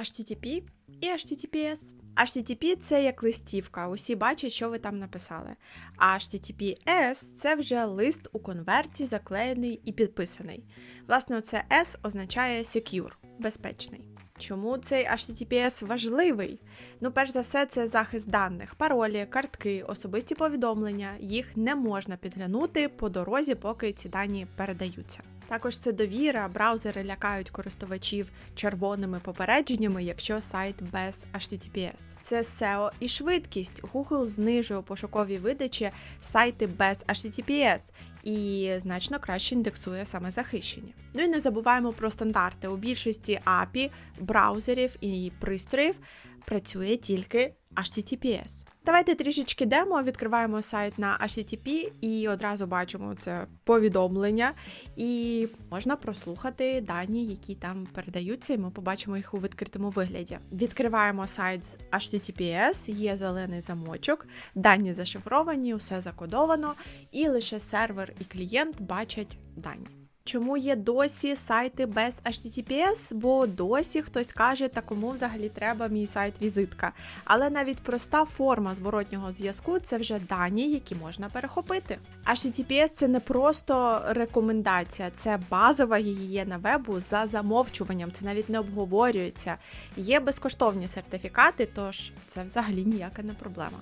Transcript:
HTTP і HTTPS. HTTP – це як листівка, усі бачать, що ви там написали. А HTTPS – це вже лист у конверті, заклеєний і підписаний. Власне, оце S означає secure, безпечний. Чому цей HTTPS важливий? Ну, перш за все, це захист даних, паролі, картки, особисті повідомлення. Їх не можна підглянути по дорозі, поки ці дані передаються. Також це довіра, браузери лякають користувачів червоними попередженнями, якщо сайт без HTTPS. Це SEO і швидкість. Google знижує у пошуковій видачі сайти без HTTPS і значно краще індексує саме захищені. Ну і не забуваємо про стандарти. У більшості API, браузерів і пристроїв працює тільки HTTPS. Давайте трішечки демо, відкриваємо сайт на HTTP і одразу бачимо це повідомлення, і можна прослухати дані, які там передаються, і ми побачимо їх у відкритому вигляді. Відкриваємо сайт з HTTPS, є зелений замочок, дані зашифровані, усе закодовано, і лише сервер і клієнт бачать дані. Чому є досі сайти без HTTPS? Бо досі хтось каже, та кому взагалі треба мій сайт-візитка. Але навіть проста форма зворотнього зв'язку це вже дані, які можна перехопити. HTTPS це не просто рекомендація, це базова гігієна вебу за замовчуванням. Це навіть не обговорюється. Є безкоштовні сертифікати, тож це взагалі ніяка не проблема.